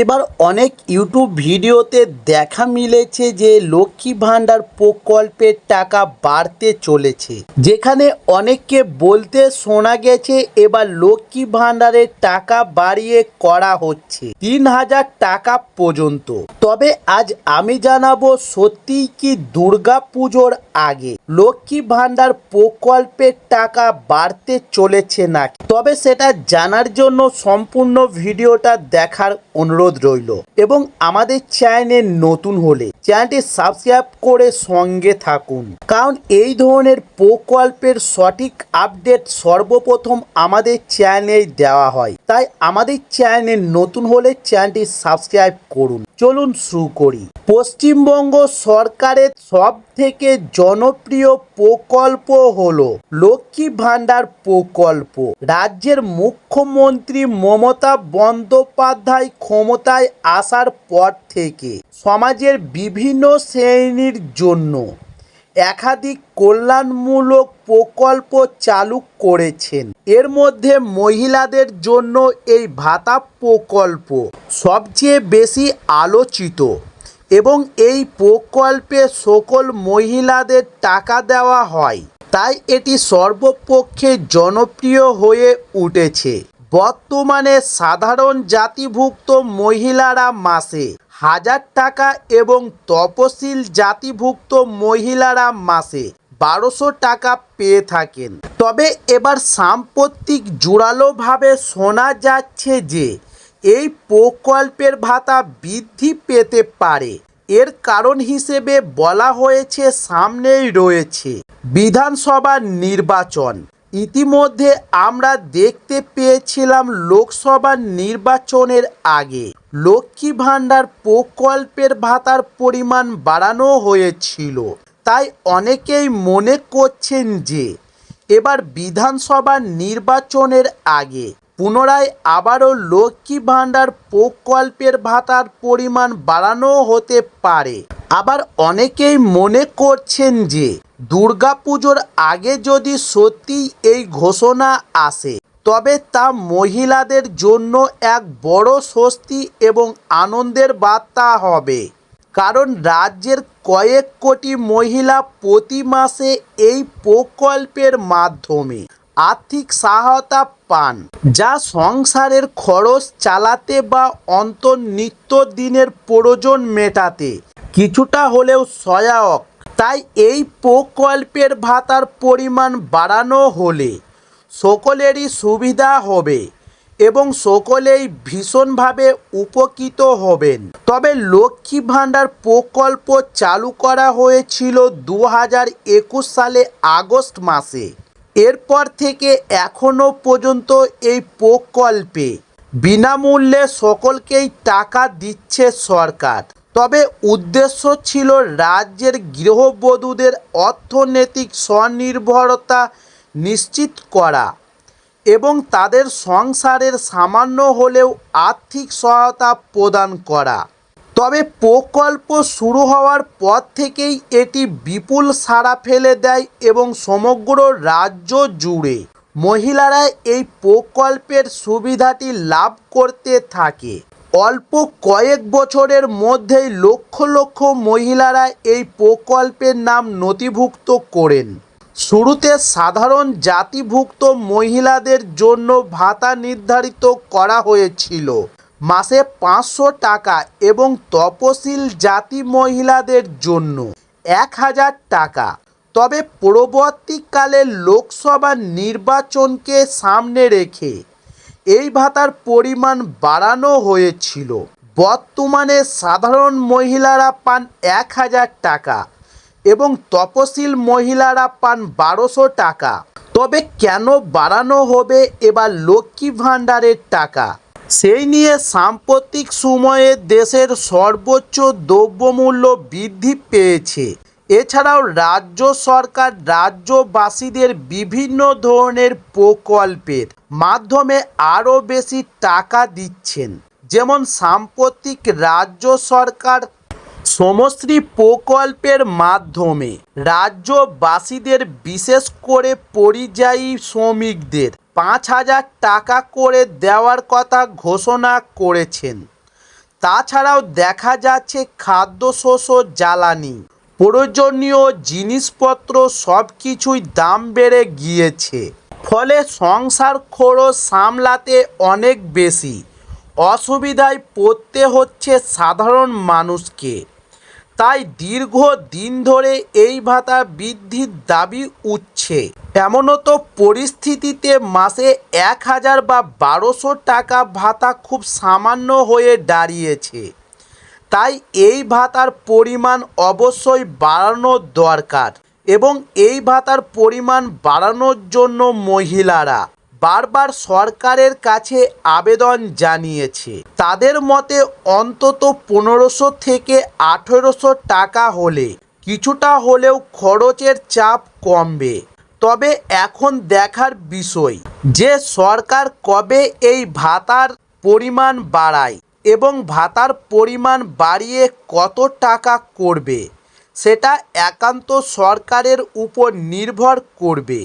এবার অনেক ইউটিউব ভিডিওতে দেখা মিলেছে যে লক্ষ্মী ভাণ্ডার প্রকল্পের টাকা বাড়তে চলেছে। যেখানে অনেককে বলতে শোনা গেছে, এবার লক্ষ্মী ভাণ্ডারের টাকা বাড়িয়ে করা হচ্ছে তিন হাজার টাকা পর্যন্ত। তবে আজ আমি জানাব সত্যিই কি দুর্গা পুজোর আগে লক্ষ্মী ভাণ্ডার প্রকল্পের টাকা বাড়তে চলেছে নাকি? তবে সেটা জানার জন্য সম্পূর্ণ ভিডিওটা দেখার অনুরোধ রইল এবং আমাদের চ্যানেল নতুন হলে চ্যানেলটি সাবস্ক্রাইব করে সঙ্গে থাকুন। কারণ এই ধরনের প্রকল্পের সঠিক আপডেট সর্বপ্রথম আমাদের চ্যানেলে দেওয়া হয়। তাই আমাদের চ্যানেল নতুন হলে চ্যানেলটি সাবস্ক্রাইব করুন। চলুন শুরু করি। পশ্চিমবঙ্গ সরকারের সব থেকে জনপ্রিয় প্রকল্প হল লক্ষ্মী ভাণ্ডার প্রকল্প। রাজ্যের মুখ্যমন্ত্রী মমতা বন্দ্যোপাধ্যায় ক্ষমতায় আসার পর থেকে সমাজের বিভিন্ন শ্রেণির জন্য একাধিক কল্যাণমূলক প্রকল্প চালু করেছেন। এর মধ্যে মহিলাদের জন্য এই ভাতা প্রকল্প সবচেয়ে বেশি আলোচিত এবং এই প্রকল্পে সকল মহিলাদের টাকা দেওয়া হয়। তাই এটি সর্বপক্ষে জনপ্রিয় হয়ে উঠেছে। বর্তমানে সাধারণ জাতিভুক্ত মহিলারা মাসে হাজার টাকা এবং তপশিল জাতিভুক্ত মহিলারা মাসে বারোশো টাকা পেয়ে থাকেন। তবে এবার সাম্প্রতিক জোরালোভাবে শোনা যাচ্ছে যে, এই প্রকল্পের ভাতা বৃদ্ধি পেতে পারে। এর কারণ হিসেবে বলা হয়েছে সামনেই রয়েছে বিধানসভা নির্বাচন। ইতিমধ্যে আমরা দেখতে পেয়েছিলাম লোকসভা নির্বাচনের আগে লক্ষ্মী ভাণ্ডার প্রকল্পের ভাতার পরিমাণ বাড়ানো হয়েছিল। তাই অনেকেই মনে করছেন যে এবার বিধানসভা নির্বাচনের আগে পুনরায় আবারও লক্ষ্মী ভাণ্ডার প্রকল্পের ভাতার পরিমাণ বাড়ানো হতে পারে। আবার অনেকেই মনে করছেন যে দুর্গাপুজোর আগে যদি সত্যি এই ঘোষণা আসে, তবে তা মহিলাদের জন্য এক বড় স্বস্তি এবং আনন্দের বার্তা হবে। কারণ রাজ্যের কয়েক কোটি মহিলা প্রতি মাসে এই প্রকল্পের মাধ্যমে আর্থিক সহায়তা পান, যা সংসারের খরচ চালাতে বা অন্তর্নিত্য দিনের প্রয়োজন মেটাতে কিছুটা হলেও সহায়ক। তাই এই প্রকল্পের ভাতার পরিমাণ বাড়ানো হলে সকলেরই সুবিধা হবে এবং সকলেই ভীষণভাবে উপকৃত হবেন। তবে লক্ষ্মী ভাণ্ডার প্রকল্প চালু করা হয়েছিল দু হাজার একুশ সালে আগস্ট মাসে। এরপর থেকে এখনও পর্যন্ত এই প্রকল্পে বিনামূল্যে সকলকেই টাকা দিচ্ছে সরকার। তবে উদ্দেশ্য ছিল রাজ্যের গৃহবধূদের অর্থনৈতিক স্বনির্ভরতা নিশ্চিত করা এবং তাদের সংসারের সামান্য হলেও আর্থিক সহায়তা প্রদান করা। তবে প্রকল্প শুরু হওয়ার পর থেকেই এটি বিপুল সাড়া ফেলে দেয় এবং সমগ্র রাজ্য জুড়ে মহিলারা এই প্রকল্পের সুবিধাটি লাভ করতে থাকে। অল্প কয়েক বছরের মধ্যেই লক্ষ লক্ষ মহিলারা এই প্রকল্পের নাম নথিভুক্ত করেন। শুরুতে সাধারণ জাতিভুক্ত মহিলাদের জন্য ভাতা নির্ধারিত করা হয়েছিল। মাসে পাঁচশো টাকা এবং তপশিল জাতি মহিলাদের জন্য এক হাজার টাকা। তবে পরবর্তীকালে লোকসভা নির্বাচনকে সামনে রেখে এই ভাতার পরিমাণ বাড়ানো হয়েছিল। বর্তমানে সাধারণ মহিলারা পান এক হাজার টাকা এবং তপশিল মহিলারা পান বারোশো টাকা। তবে কেন বাড়ানো হবে এবার লক্ষ্মী ভাণ্ডারের টাকা? সেই নিয়ে সাম্প্রতিক সময়ে দেশের সর্বোচ্চ দ্রব্যমূল্য বৃদ্ধি পেয়েছে। এছাড়াও রাজ্য সরকার রাজ্যবাসীদের বিভিন্ন ধরনের প্রকল্পের মাধ্যমে আরও বেশি টাকা দিচ্ছেন। যেমন সাম্প্রতিক রাজ্য সরকার সমশ্রী প্রকল্পের মাধ্যমে রাজ্যবাসীদের বিশেষ করে পরিযায়ী শ্রমিকদের পাঁচ হাজার টাকা করে দেওয়ার কথা ঘোষণা করেছেন। তাছাড়াও দেখা যাচ্ছে খাদ্যশস্য জ্বালানি প্রয়োজনীয় জিনিসপত্র সব কিছুই দাম বেড়ে গিয়েছে। ফলে সংসার খরচ সামলাতে অনেক বেশি। অসুবিধায় পড়তে হচ্ছে সাধারণ মানুষকে। তাই দীর্ঘ দিন ধরে এই ভাতা বৃদ্ধির দাবি উঠছে। এমনও পরিস্থিতিতে মাসে এক হাজার বা বারোশো টাকা ভাতা খুব সামান্য হয়ে দাঁড়িয়েছে। তাই এই ভাতার পরিমাণ অবশ্যই বাড়ানো দরকার এবং এই ভাতার পরিমাণ বাড়ানোর জন্য মহিলারা বারবার সরকারের কাছে আবেদন জানিয়েছে। তাদের মতে অন্তত পনেরোশো থেকে আঠেরোশো টাকা হলে কিছুটা হলেও খরচের চাপ কমবে। তবে এখন দেখার বিষয়, যে সরকার কবে এই ভাতার পরিমাণ বাড়ায় এবং ভাতার পরিমাণ বাড়িয়ে কত টাকা করবে সেটা একান্ত সরকারের উপর নির্ভর করবে।